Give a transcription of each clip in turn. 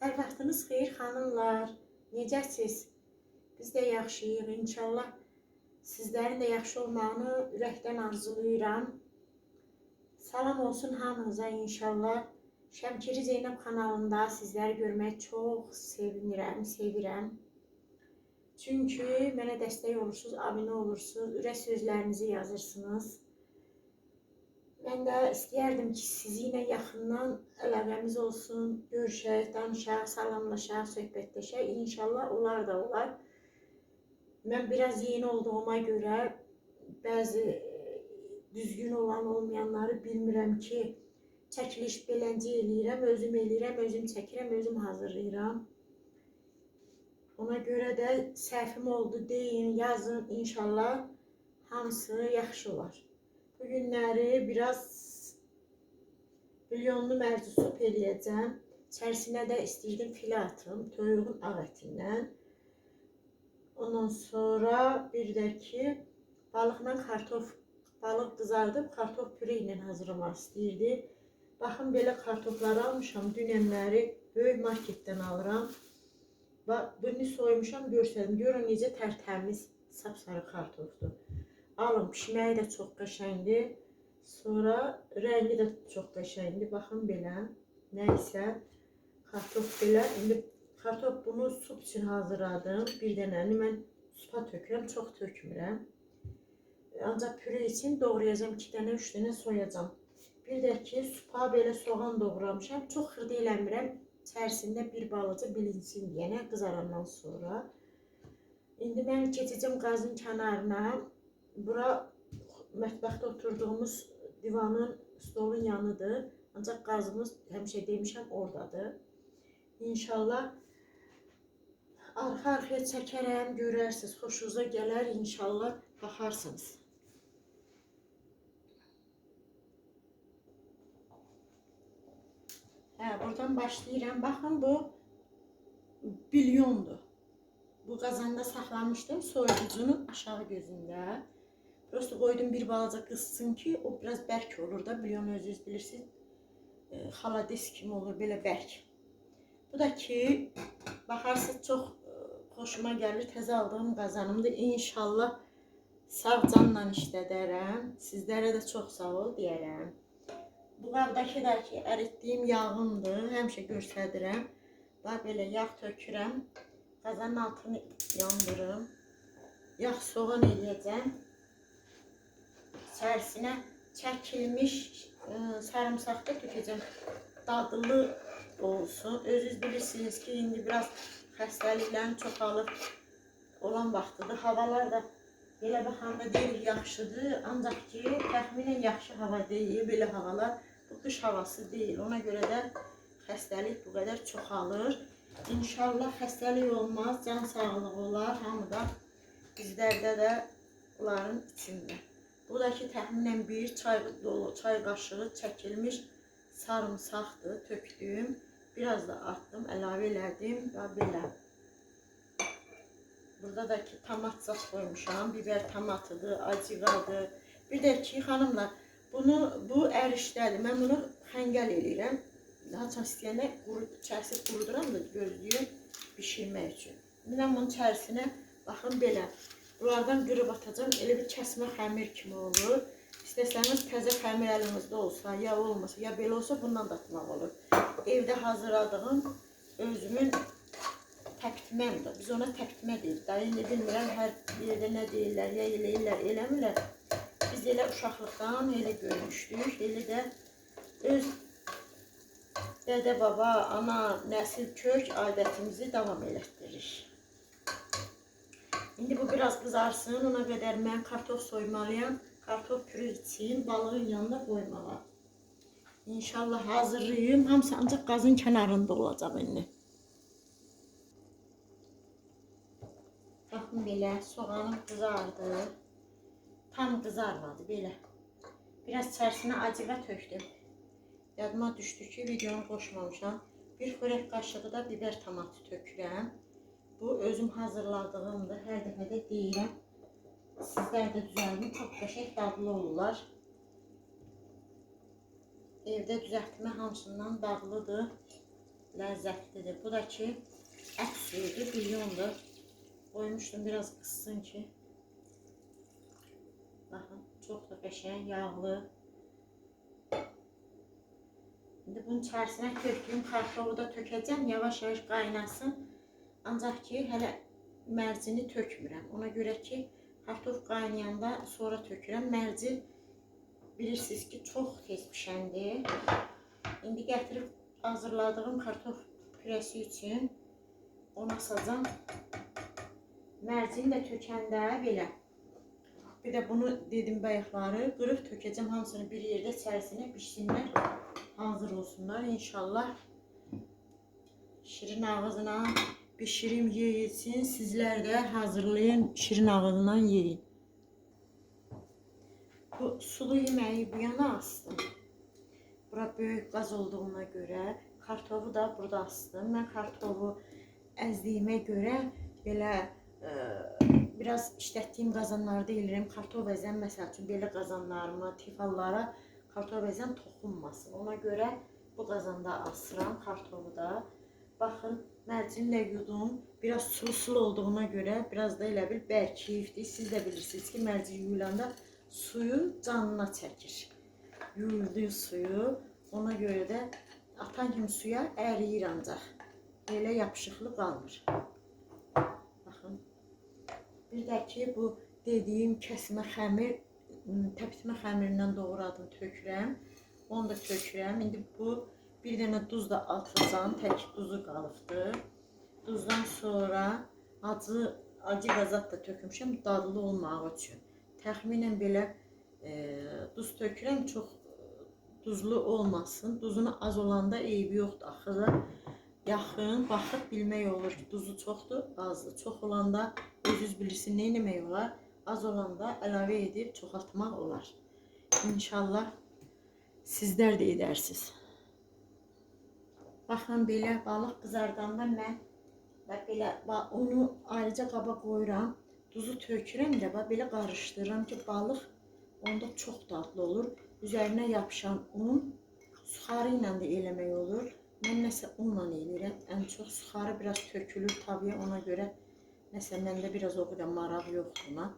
Hər vaxtınız xeyir xanımlar. Necəsiz? Biz də yaxşıyıq inşallah. Sizlərin də yaxşı olmağını ürəkdən arzulayıram. Salam olsun hamınıza inşallah. Şəmkiri Zeynəb kanalında sizləri görmək çox sevinirəm, sevirəm. Çünki mənə dəstək olursunuz, abunə olursunuz, ürək sözlərinizi yazırsınız. Mən də istəyərdim ki, sizi ilə yaxından əlaqəmiz olsun, görüşək, danışaq, salamlaşaq, söhbətləşək. İnşallah onlar da olar. Mən biraz yeni olduğuma görə bəzi e, düzgün olan olmayanları bilmirəm ki, çəkiliş beləncə eləyirəm, özüm eləyirəm, özüm çəkirəm, özüm hazırlayıram. Ona görə də səhvim oldu deyin, yazın inşallah hamısı yaxşı olar. Bu günləri biraz milyonlu mərzusu eləyəcəm. İçərisinə də istəyirdim filə atım, toyuğun ağ ətindən. Ondan sonra bir də ki, balıqla kartof, balıq qızardıb kartof püre ilə hazırlamaq istəyirdim. Baxın belə kartofları almışam, dünənləri böyük marketdən alıram. Bunu soymuşam, görsədim. Görün necə tərtəmiz, sapsarı kartofdur. Alın, pişməyi də çox qəşəngdir. Sonra rəngi də çox qəşəngdir. Baxın belə, nə isə kartof belə. İndi kartof bunu sup üçün hazırladım. Bir dənəni mən supa tökürəm, çox tökmürəm. Ancaq püre için doğrayacağım 2 dənə, 3 dənə soyacağım. Bir də ki, supa belə soğan doğramışam. Çox xırda eləmirəm. İçərisində bir balaca bilinsin deyənə qızarandan sonra. İndi mən keçəcəm qazın kənarına. Bura mətbəxdə oturduğumuz divanın, stolun yanıdır. Ancaq qazımız həmişə demişəm oradadır. İnşallah arxa-arxaya çəkərəm, görərsiniz, xoşunuza gələr, inşallah baxarsınız. Hə, buradan başlayıram. Baxın bu bilyondur. Bu qazanda saxlamışdım soyuducunun aşağı gözündə. Prosto qoydum bir balaca qızsın ki, o biraz bərk olur da, bilyon özünüz bilirsiniz. E, xalades kimi olur, belə bərk. Bu da ki, baxarsınız çox e, xoşuma gəlir, təzə aldığım qazanımdır. İnşallah sağ canla işlədərəm. Sizlərə də çox sağ ol deyərəm. Bu qabdakı da ki, əritdiyim yağımdır. Həmişə göstərirəm. Bax belə yağ tökürəm. Qazanın altını yandırım. Yağ soğan eləyəcəm. İçərisinə çəkilmiş ə, sarımsaq da tökəcəm. Dadlı olsun. Özünüz bilirsiniz ki, indi biraz xəstəliklərin çoxalıb olan vaxtıdır. Havalar da belə baxanda deyil yaxşıdır. Ancaq ki, təxminən yaxşı hava deyil. Belə havalar bu qış havası deyil. Ona görə də xəstəlik bu qədər çoxalır. İnşallah xəstəlik olmaz, can sağlığı olar hamıda. Bizlərdə də onların içində. Bu da ki, təxminən bir çay dolu, çay qaşığı çəkilmiş sarımsaqdır, tökdüm. Biraz da atdım, əlavə elədim və belə. Burada da ki, tomat zat qoymuşam. Biber tomatıdır, acıqadır. Bir də ki, xanımlar, bunu bu ərişdədir. Mən bunu xəngəl eləyirəm. Çox istəyənə quru, içərisi quruduram da gözləyirəm bişirmək üçün. Mən bunun içərisinə baxın belə. Bunlardan qırıb atacağım. Elə bir kəsmə xəmir kimi olur. İstəsəniz təzə xəmir əlinizdə olsa, ya olmasa, ya belə olsa bundan da atmaq olur. Evdə hazırladığım özümün təpitməmdir. Biz ona təpitmə deyirik. Daha indi bilmirəm hər yerdə nə deyirlər, ya eləyirlər, eləmirlər. Biz elə uşaqlıqdan elə görmüşdük, elə də öz dədə baba, ana, nəsil kök adətimizi davam elətdiririk. İndi bu biraz qızarsın, ona qədər mən kartof soymalıyam. Kartof pürü için balığın yanına qoymağa. İnşallah hazırlayayım. Hamısı ancaq qazın kənarında olacaq indi. Baxın belə, soğanım qızardı. Tam qızarmadı belə. Biraz içərisinə acığa tökdüm. Yadıma düşdü ki, videonu qoşmamışam. Bir xörək qaşığı da biber tomatı tökürəm. Bu özüm hazırladığımdır. Hər dəfə də deyirəm. Sizlər də düzəldin. Çox qəşəng dadlı olurlar. Evdə düzəltmə hamısından dadlıdır. Ləzzətlidir. Bu da ki, ət suyudur, bilyondur. Qoymuşdum biraz qızsın ki. Baxın, çox da qəşəng, yağlı. İndi bunun içərisinə tökdüyüm kartofu da tökəcəm, yavaş-yavaş qaynasın. Ancaq ki, hələ mərcini tökmürəm. Ona görə ki, kartof qaynayanda sonra tökürəm. Mərci bilirsiniz ki, çox tez bişəndir. İndi gətirib hazırladığım kartof pürəsi üçün ona asacam. Mərcini də tökəndə belə. Bir də bunu dedim bayaqları qırıb tökəcəm hamısını bir yerdə içərisinə bişsinlər. Hazır olsunlar inşallah. Şirin ağzına bişirim yeyin. Sizlər də hazırlayın, şirin ağzından yeyin. Bu sulu yeməyi bu yana astım. Bura böyük qaz olduğuna görə kartofu da burada astım. Mən kartofu əzdiyimə görə belə e, biraz işlətdiyim qazanlarda eləirəm. Kartof əzən məsəl üçün belə qazanlarıma, tifallara kartof əzən toxunmasın. Ona görə bu qazanda asıram kartofu da. Baxın, mərcinlə yudum. Biraz sulu-sulu olduğuna görə biraz da elə bil bərkiyibdir. Siz də bilirsiniz ki, mərci yuyulanda suyu canına çəkir. Yuyulduğu suyu ona görə də atan kimi suya əriyir ancaq. Belə yapışıqlı qalmır. Baxın. Bir də ki, bu dediyim kəsmə xəmir, ım, təpitmə xəmirindən doğradım, tökürəm. Onu da tökürəm. İndi bu bir dənə duz da atacağam. Tək duzu qalıbdır. Duzdan sonra acı acı qazat da tökmüşəm dadlı olmağı üçün. Təxminən belə e, duz tökürəm, çox duzlu olmasın. Duzunu az olanda eybi yoxdur. Axırı yaxın baxıb bilmək olur ki, duzu çoxdur, azdır. Çox olanda özünüz bilirsin nə etmək olar. Az olanda əlavə edib çoxaltmaq olar. İnşallah sizlər də edərsiniz. Baxın belə balıq qızardanda mən və belə ba- onu ayrıca qaba qoyuram. Duzu tökürəm də və belə qarışdırıram ki, balıq onda çox dadlı olur. Üzərinə yapışan un suxarı ilə də eləmək olur. Mən nəsə unla eləyirəm. Ən çox suxarı biraz tökülür tavaya ona görə nəsə məndə biraz o qədər maraq yoxdur buna.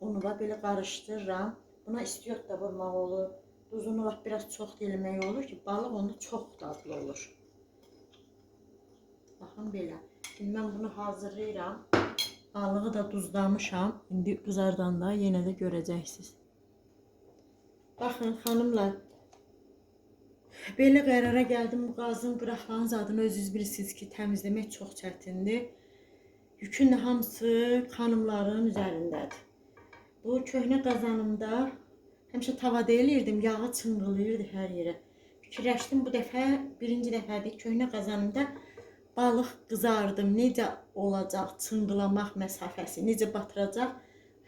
Onu da belə qarışdırıram. Buna istiot da vurmaq olur. Duzunu bax biraz çox eləmək olur ki, balıq onda çox dadlı olur. Baxın belə. Şimdi mən bunu hazırlayıram. Balığı da duzlamışam. İndi qızardanda yenə də görəcəksiniz. Baxın xanımlar. Belə qərara gəldim bu qazın qıraqlarının zadını özünüz bilirsiniz ki, təmizləmək çox çətindir. Yükün də hamısı xanımların üzərindədir. Bu köhnə qazanımda həmişə tavada eləyirdim, yağı çınqılayırdı hər yerə. Fikirləşdim bu dəfə birinci dəfədir köhnə qazanımda balıq qızardım. Necə olacaq çınqılamaq məsafəsi, necə batıracaq?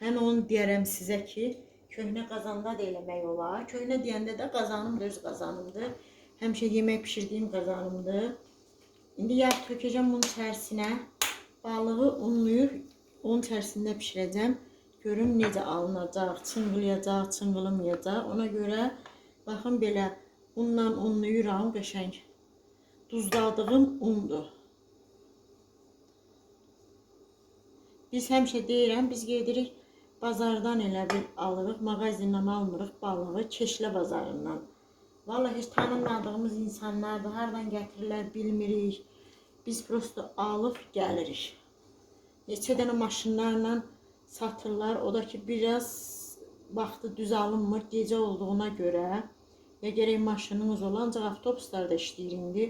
Həm onu deyərəm sizə ki, köhnə qazanda da eləmək olar. Köhnə deyəndə də qazanım da öz qazanımdır. Həmişə yemək bişirdiyim qazanımdır. İndi yağ tökəcəm bunun içərisinə. Balığı unlayıb onun içərisində bişirəcəm. Görüm necə alınacaq, çınqılayacaq, çınqılamayacaq. Ona görə baxın belə unla unlayıram qəşəng. Duzladığım undur. Biz həmişə deyirəm, biz gedirik bazardan elə bil alırıq, mağazindən almırıq balığı, Keşlə bazarından. Vallahi heç tanımadığımız insanlardır, hardan gətirirlər bilmirik. Biz prosto alıb gəlirik. Neçə dənə maşınlarla satırlar, o da ki biraz vaxtı düz alınmır gecə olduğuna görə. Ya gərək maşınınız olan, ancaq avtobuslar da işləyir indi.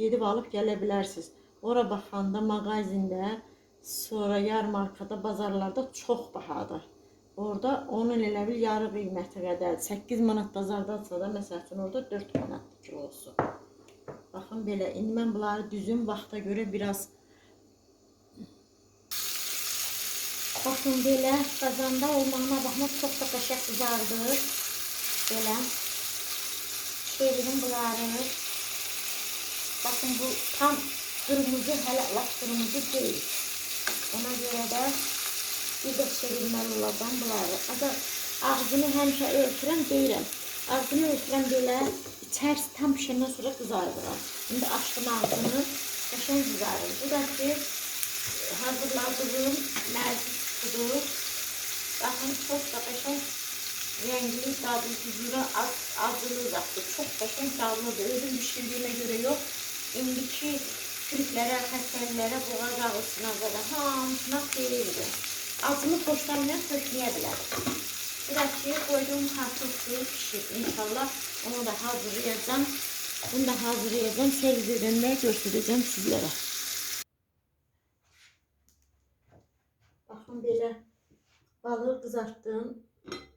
Gedib alıb gələ bilərsiniz. Ora baxanda mağazində, sonra yarmarkada, bazarlarda çox bahadır. Orada onun elə bil yarı qiyməti qədərdir. 8 manat bazardadsa da məsəl üçün orada 4 manatdır kilosu. Baxın belə, indi mən bunları düzüm vaxta görə biraz Baxın belə qazanda olmağına baxmaq çox da qəşəng qızardı. Belə çevirin bunları. Bakın bu tam kırmızı hele laf kırmızı değil. Ona göre de bir de çevirmeli olacağım bunları. Ada ağzını həmişə örtürəm deyirəm. Ağzını ötürəm belə içərisi tam pişəndən sonra qızardıram. İndi açdım ağzını, qəşəng qızarır. Bu da ki, hazırladığım mərci sudur. Baxın, çox da qəşəng rengli, dadlı, tuzlu, az, azılı uzaqdır. Çox qəşəng dadlıdır. Özüm pişirdiyimə görə yox. İndiki griplərə, xəstəliklərə, boğaz ağrısına belə hamısına xeyirdir. Acını xoşlamayan tökməyə bilər. Bir de ki koyduğum kartofu pişir. İnşallah onu da hazırlayacağım. Bunu da hazırlayacağım. Servis göstereceğim sizlere. Bakın böyle balığı kızarttım.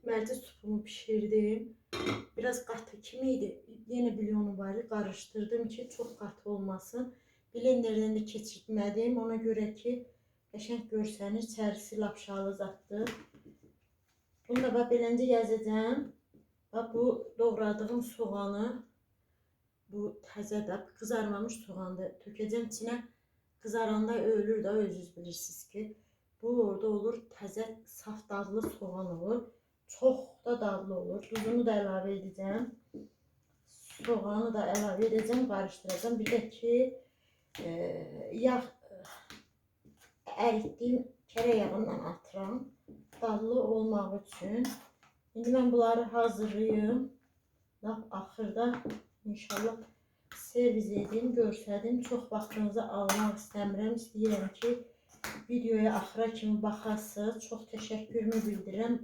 Merce supumu pişirdim. Biraz katı kimiydi? Yine bilyonu var. Karıştırdım ki çok katı olmasın. Blenderden de keçirtmedim. Ona göre ki qəşəng görsənir. İçərisi lapşalı zatdır. Bunu da bax beləcə yazacağam. Bax bu doğradığım soğanı bu təzə də qızarmamış soğandır. Tökəcəm içinə. Qızaranda ölür də özünüz bilirsiniz ki. Bu orada olur təzə saf dadlı soğan olur. Çox da dadlı olur. Duzunu da əlavə edəcəm. Soğanı da əlavə edəcəm, qarışdıracağam. Bir də ki, e, yağ əritdiyim kərə yağından atıram dadlı olmaq üçün. İndi mən bunları hazırlayım. Lap axırda inşallah servis edim, görsədim. Çox vaxtınızı almaq istəmirəm. İstəyirəm ki, videoya axıra kimi baxasınız. Çox təşəkkürümü bildirirəm.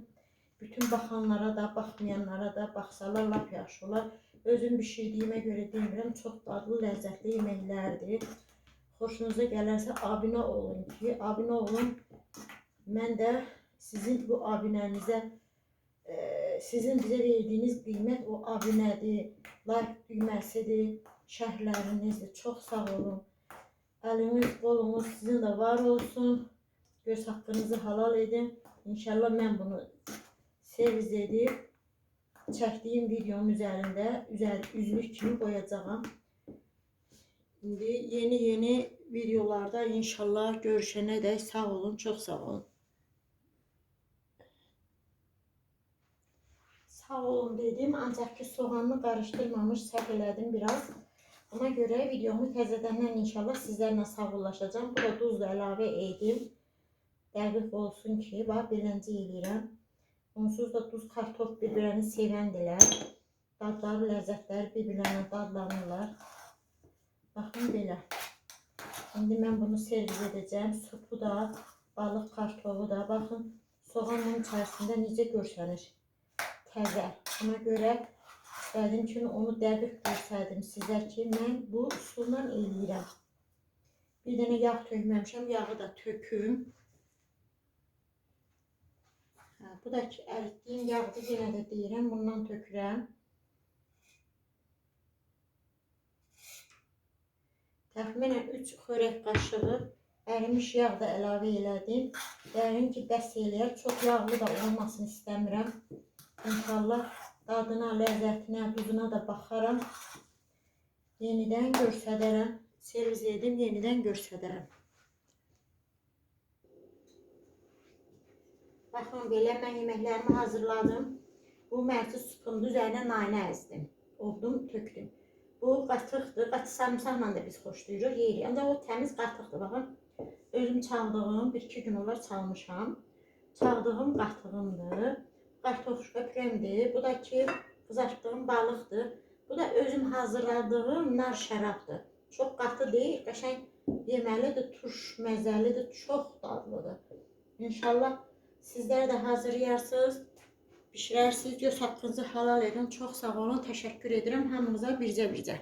Bütün baxanlara da, baxmayanlara da baxsalar lap yaxşı olar. Özüm bişirdiyimə görə demirəm, çox dadlı, ləzzətli yeməklərdir. Xoşunuza gələrsə abunə olun ki, abunə olun. Mən də sizin bu abunənizə e, sizin bizə verdiyiniz qiymət o abunədir, like düyməsidir, şərhlərinizdir. Çox sağ olun. Əliniz, qolunuz sizin də var olsun. Göz haqqınızı halal edin. İnşallah mən bunu servis edib çəkdiyim videonun üzərində üzər, üzlük kimi qoyacağam. İndi yeni yeni videolarda inşallah görüşənə dək sağ olun, çox sağ olun. Sağ olun dedim. Ancak ki soğanını karıştırmamış səhv biraz. Ona göre videomu təzədəndən inşallah sizlərlə sağollaşacağım. Bu da duz da əlavə edim. Dəqiq olsun ki, bax beləncə eləyirəm. Onsuz da duz, kartof bir-birini sevəndilər. Dadları, ləzzətləri bir-birlərinə dadlanırlar. Baxın belə. İndi mən bunu servis edəcəm. Supu da, balıq kartofu da. Baxın, soğanın içərisində necə görsənir təzə. Ona görə istədim ki, onu dəqiq göstərdim sizə ki, mən bu üsulla eləyirəm. Bir dənə yağ tökməmişəm, yağı da töküm. Hə, bu da əritdiyim yağdır, yenə də deyirəm, bundan tökürəm. Təxminən 3 xörək qaşığı ərimiş yağ da əlavə elədim. Yəqin ki, bəs eləyər. Çox yağlı da olmasını istəmirəm. İnşallah dadına, ləzzətinə, duzuna da baxaram. Yenidən göstərərəm. Servis edim, yenidən göstərərəm. Baxın, belə mən yeməklərimi hazırladım. Bu mərci supunun üzərinə nanə əzdim. Ovdum, tökdüm. Bu qatıqdır. Qatı sarımsaqla da biz xoşlayırıq, yeyirik. Ancaq o təmiz qatıqdır. Baxın, özüm çaldığım, bir-iki gün olar çalmışam. Çaldığım qatığımdır kartofuşka püremdir. Bu da ki kızarttığım balıqdır. Bu da özüm hazırladığım nar şərabdır. Çox qatı deyil, qəşəng yeməlidir, turş məzəlidir, çox dadlıdır. İnşallah sizlər də hazırlayarsınız, bişirərsiniz, göz haqqınızı halal edin. Çox sağ olun, təşəkkür edirəm hamınıza bircə-bircə.